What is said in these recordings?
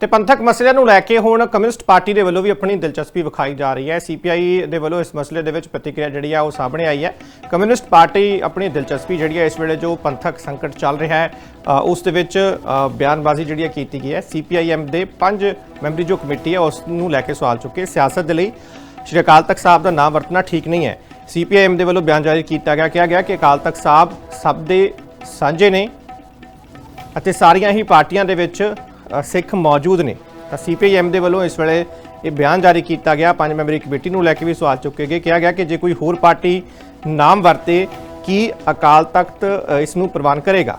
ਤੇ ਪੰਥਕ ਮਸਲਿਆਂ ਨੂੰ ਲੈ ਕੇ ਹੁਣ ਕਮਿਊਨਿਸਟ ਪਾਰਟੀ ਦੇ ਵੱਲੋਂ ਵੀ ਆਪਣੀ ਦਿਲਚਸਪੀ ਵਿਖਾਈ ਜਾ ਰਹੀ ਹੈ। ਸੀਪੀਆਈ ਦੇ ਵੱਲੋਂ ਇਸ ਮਸਲੇ ਦੇ ਵਿੱਚ ਪ੍ਰਤੀਕਿਰਿਆ ਜਿਹੜੀ ਆ ਉਹ ਸਾਹਮਣੇ ਆਈ ਹੈ। ਕਮਿਊਨਿਸਟ ਪਾਰਟੀ ਆਪਣੀ ਦਿਲਚਸਪੀ ਜਿਹੜੀ ਹੈ ਇਸ ਵੇਲੇ ਜੋ ਪੰਥਕ ਸੰਕਟ ਚੱਲ ਰਿਹਾ ਹੈ ਉਸ ਦੇ ਵਿੱਚ ਬਿਆਨਬਾਜ਼ੀ ਜਿਹੜੀ ਹੈ ਕੀਤੀ ਗਈ ਹੈ। ਸੀਪੀਆਈਐਮ ਦੇ ਪੰਜ ਮੈਂਬਰੀ ਜੋ ਕਮੇਟੀ ਹੈ ਉਸ ਨੂੰ ਲੈ ਕੇ ਸਵਾਲ ਚੁੱਕੇ। ਸਿਆਸਤ ਦੇ ਲਈ ਸ਼੍ਰੀ ਅਕਾਲ ਤਖਤ ਸਾਹਿਬ ਦਾ ਨਾਮ ਵਰਤਣਾ ਠੀਕ ਨਹੀਂ ਹੈ। ਸੀਪੀਆਈਐਮ ਦੇ ਵੱਲੋਂ ਬਿਆਨ ਜਾਰੀ ਕੀਤਾ ਗਿਆ, ਕਿਹਾ ਗਿਆ ਕਿ ਅਕਾਲ ਤਖਤ ਸਾਹਿਬ ਸਭ ਦੇ ਸਾਂਝੇ ਨੇ ਅਤੇ ਸਾਰੀਆਂ ਹੀ ਪਾਰਟੀਆਂ ਦੇ ਵਿੱਚ ਸਿੱਖ ਮੌਜੂਦ ਨੇ। ਤਾਂ ਸੀਪੀਐਮ ਦੇ ਵੱਲੋਂ ਇਸ ਵੇਲੇ ਇਹ ਬਿਆਨ ਜਾਰੀ ਕੀਤਾ ਗਿਆ। ਪੰਜ ਮੈਂਬਰੀ ਕਮੇਟੀ ਨੂੰ ਲੈ ਕੇ ਵੀ ਸਵਾਲ ਚੁੱਕੇ ਗਏ। ਕਿਹਾ ਗਿਆ ਕਿ ਜੇ ਕੋਈ ਹੋਰ ਪਾਰਟੀ ਨਾਮ ਵਰਤੇ, ਕੀ ਅਕਾਲ ਤਖਤ ਇਸ ਨੂੰ ਪ੍ਰਵਾਨ ਕਰੇਗਾ?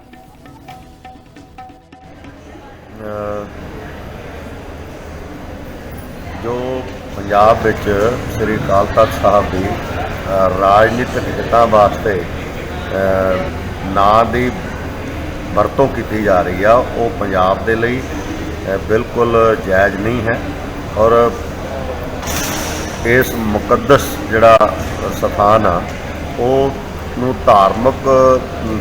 ਜੋ ਪੰਜਾਬ ਵਿੱਚ ਸ੍ਰੀ ਅਕਾਲ ਤਖਤ ਸਾਹਿਬ ਦੀ ਰਾਜਨੀਤਿਕ ਹਿੱਤਾਂ ਵਾਸਤੇ ਨਾਂ ਦੀ ਵਰਤੋਂ ਕੀਤੀ ਜਾ ਰਹੀ ਆ, ਉਹ ਪੰਜਾਬ ਦੇ ਲਈ ਬਿਲਕੁਲ ਜਾਇਜ਼ ਨਹੀਂ ਹੈ ਔਰ ਇਸ ਮੁਕੱਦਸ ਜਿਹੜਾ ਸਥਾਨ ਆ ਉਹ ਨੂੰ ਧਾਰਮਿਕ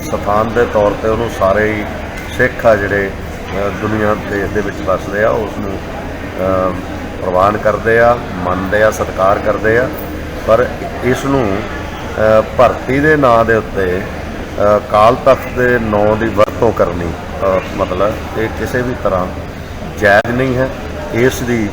ਸਥਾਨ ਦੇ ਤੌਰ ਤੇ ਉਹਨੂੰ ਸਾਰੇ ਹੀ ਸਿੱਖ ਆ ਜਿਹੜੇ ਦੁਨੀਆ ਦੇ ਦੇ ਵਿੱਚ ਵਸਦੇ ਆ ਉਸ ਨੂੰ ਪ੍ਰਵਾਨ ਕਰਦੇ ਆ, ਮੰਨਦੇ ਆ, ਸਤਿਕਾਰ ਕਰਦੇ ਆ, ਪਰ ਇਸ ਨੂੰ ਭਰਤੀ ਦੇ ਨਾਂ ਦੇ ਉੱਤੇ ਕਾਲ ਤਖਤ ਦੇ ਨਾਂ ਦੀ ਵਰਤੋਂ ਕਰਨੀ ਮਤਲਬ ਇਹ ਕਿਸੇ ਵੀ ਤਰ੍ਹਾਂ ਜਾਇਜ਼ ਨਹੀਂ ਹੈ। ਇਸ ਦੀ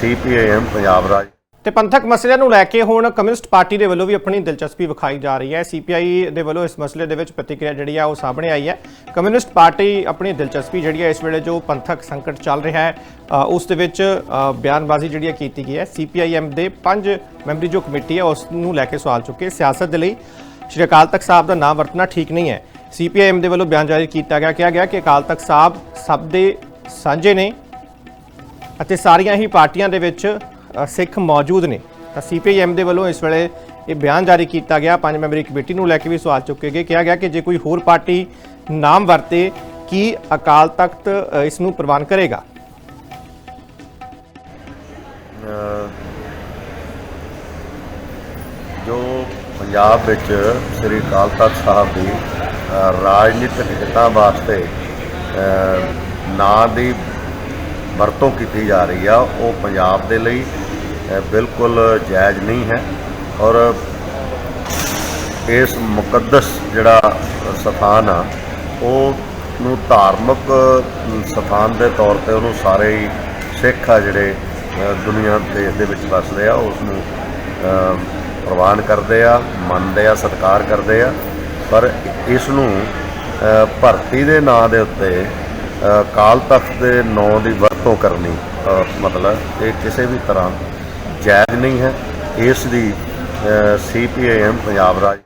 ਸੀਪੀਆਈਐਮ ਪੰਜਾਬ ਰਾਜ ਤੇ ਪੰਥਕ ਮਸਲਿਆਂ ਨੂੰ ਲੈ ਕੇ ਹੁਣ ਕਮਿਊਨਿਸਟ ਪਾਰਟੀ ਦੇ ਵੱਲੋਂ ਵੀ ਆਪਣੀ ਦਿਲਚਸਪੀ ਵਿਖਾਈ ਜਾ ਰਹੀ ਹੈ। ਸੀਪੀਆਈ ਦੇ ਵੱਲੋਂ ਇਸ ਮਸਲੇ ਦੇ ਵਿੱਚ ਪ੍ਰਤੀਕਿਰਿਆ ਜਿਹੜੀ ਆ ਉਹ ਸਾਹਮਣੇ ਆਈ ਹੈ। ਕਮਿਊਨਿਸਟ ਪਾਰਟੀ ਆਪਣੀ ਦਿਲਚਸਪੀ ਜਿਹੜੀ ਹੈ ਇਸ ਵੇਲੇ ਜੋ ਪੰਥਕ ਸੰਕਟ ਚੱਲ ਰਿਹਾ ਹੈ ਉਸ ਦੇ ਵਿੱਚ ਬਿਆਨਬਾਜ਼ੀ ਜਿਹੜੀ ਹੈ ਕੀਤੀ ਗਈ ਹੈ। ਸੀਪੀਆਈਐਮ ਦੇ ਪੰਜ ਮੈਂਬਰੀ ਜੋ ਕਮੇਟੀ ਹੈ ਉਸ ਨੂੰ ਲੈ ਕੇ ਸਵਾਲ ਚੁੱਕੇ ਸਿਆਸਤ ਦੇ ਲਈ। ਸ਼੍ਰੀ ਅਕਾਲ ਤਖਤ ਸਾਹਿਬ ਦਾ ਨਾਮ ਵਰਤਣਾ ਠੀਕ ਨਹੀਂ ਹੈ। ਸੀਪੀਆਈਐਮ ਦੇ ਵੱਲੋਂ ਬਿਆਨ ਜਾਰੀ ਕੀਤਾ ਗਿਆ, ਕਿਹਾ ਗਿਆ ਕਿ ਅਕਾਲ ਤਖਤ ਸਾਹਿਬ ਸਭ ਦੇ ਸਾਂਝੇ ਨੇ ਅਤੇ ਸਾਰੀਆਂ ਹੀ ਪਾਰਟੀਆਂ ਦੇ ਵਿੱਚ ਸਿੱਖ ਮੌਜੂਦ ਨੇ। ਤਾਂ ਸੀਪੀਐਮ ਦੇ ਵੱਲੋਂ ਇਸ ਵੇਲੇ ਇਹ ਬਿਆਨ ਜਾਰੀ ਕੀਤਾ ਗਿਆ। ਪੰਜ ਮੈਂਬਰੀ ਕਮੇਟੀ ਨੂੰ ਲੈ ਕੇ ਵੀ ਸਵਾਲ ਚੁੱਕੇ ਗਏ। ਕਿਹਾ ਗਿਆ ਕਿ ਜੇ ਕੋਈ ਹੋਰ ਪਾਰਟੀ ਨਾਮ ਵਰਤੇ, ਕੀ ਅਕਾਲ ਤਖਤ ਇਸ ਨੂੰ ਪ੍ਰਵਾਨ ਕਰੇਗਾ? ਜੋ ਪੰਜਾਬ ਵਿੱਚ ਸ੍ਰੀ ਅਕਾਲ ਤਖਤ ਸਾਹਿਬ ਦੀ ਰਾਜਨੀਤਿਕ ਹਿੱਤਾਂ ਵਾਸਤੇ ਨਾਂ ਦੀ ਵਰਤੋਂ ਕੀਤੀ ਜਾ ਰਹੀ ਆ, ਉਹ ਪੰਜਾਬ ਦੇ ਲਈ ਬਿਲਕੁਲ ਜਾਇਜ਼ ਨਹੀਂ ਹੈ ਔਰ ਇਸ ਮੁਕੱਦਸ ਜਿਹੜਾ ਸਥਾਨ ਆ ਉਹ ਨੂੰ ਧਾਰਮਿਕ ਸਥਾਨ ਦੇ ਤੌਰ ਤੇ ਉਹਨੂੰ ਸਾਰੇ ਹੀ ਸਿੱਖ ਆ ਜਿਹੜੇ ਦੁਨੀਆ ਦੇ ਦੇ ਵਿੱਚ ਵਸਦੇ ਆ ਉਸ ਨੂੰ ਪ੍ਰਵਾਨ ਕਰਦੇ ਆ, ਮੰਨਦੇ ਆ, ਸਤਿਕਾਰ ਕਰਦੇ ਆ, ਪਰ ਇਸ ਨੂੰ ਭਰਤੀ ਦੇ ਨਾਂ ਦੇ ਉੱਤੇ ਕਾਲ ਤਖਤ ਦੇ ਨਾਂ ਦੀ ਵਰਤੋਂ ਕਰਨੀ ਮਤਲਬ ਇਹ ਕਿਸੇ ਵੀ ਤਰ੍ਹਾਂ ਜਾਇਜ਼ ਨਹੀਂ ਹੈ। ਇਸ ਦੀ ਸੀਪੀਆਈਐਮ ਪੰਜਾਬ ਰਾਜ